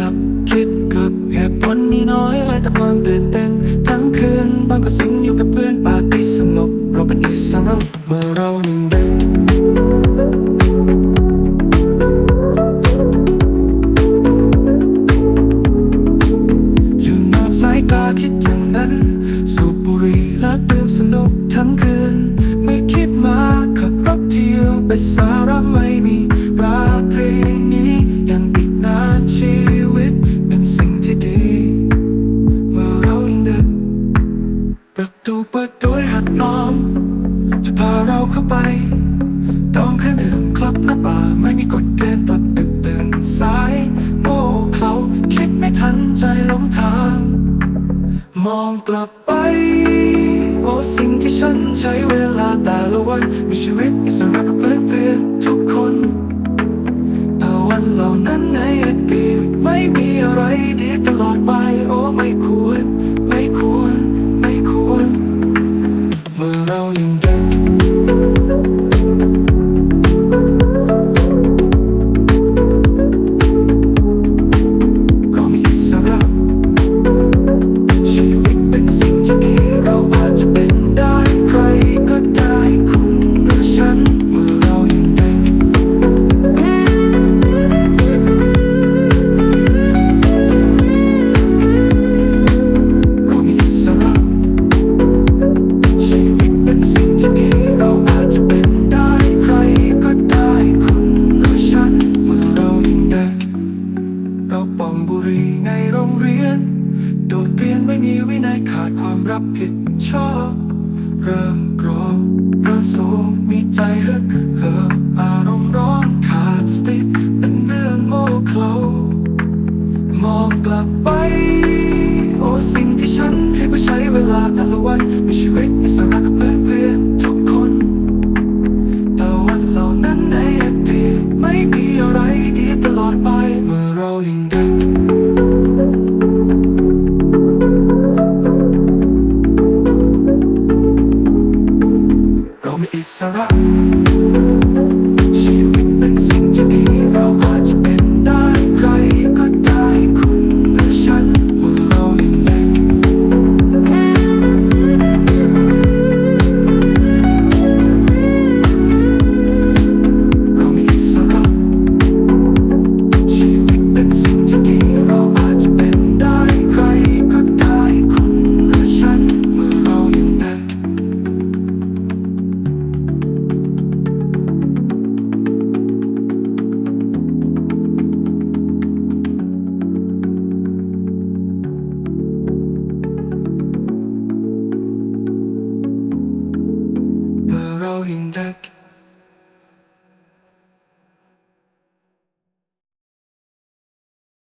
กับคิดกับเหตุผลมีน้อยเลยแต่ความตื่นเต้นทั้งคืนบางก็สิงอยู่กับเพื่อนปาร์ตี้สนุกเราเป็นอิสระเมื่อเราหนึ่งเดียว ต้องเครื่องดื่มคลับหน้าบาไม่มีกฎเกณฑ์ตัดดึกตื่นสายโง่เขาคิดไม่ทันใจหลงทาง มองกลับไปโอ้สิ่งที่ฉันใช้เวลาแต่ละวันมีชีวิตอิสระกับเพื่อนเพื่อนๆทุกคน รีในโรงเรียน โดดเรียนไม่มีวินัยขาดความรับผิดชอบ เริ่มกรธเริ่มโศกมีใจฮึกเหิมอารมณ์ร้อนขาดสติเป็นเรื่องโง่เขลามองกลับไป โอ้สิ่งที่ฉันให้ผู้ใช้เวลาแต่ละวันมีชีวิต 一緒だ。Back.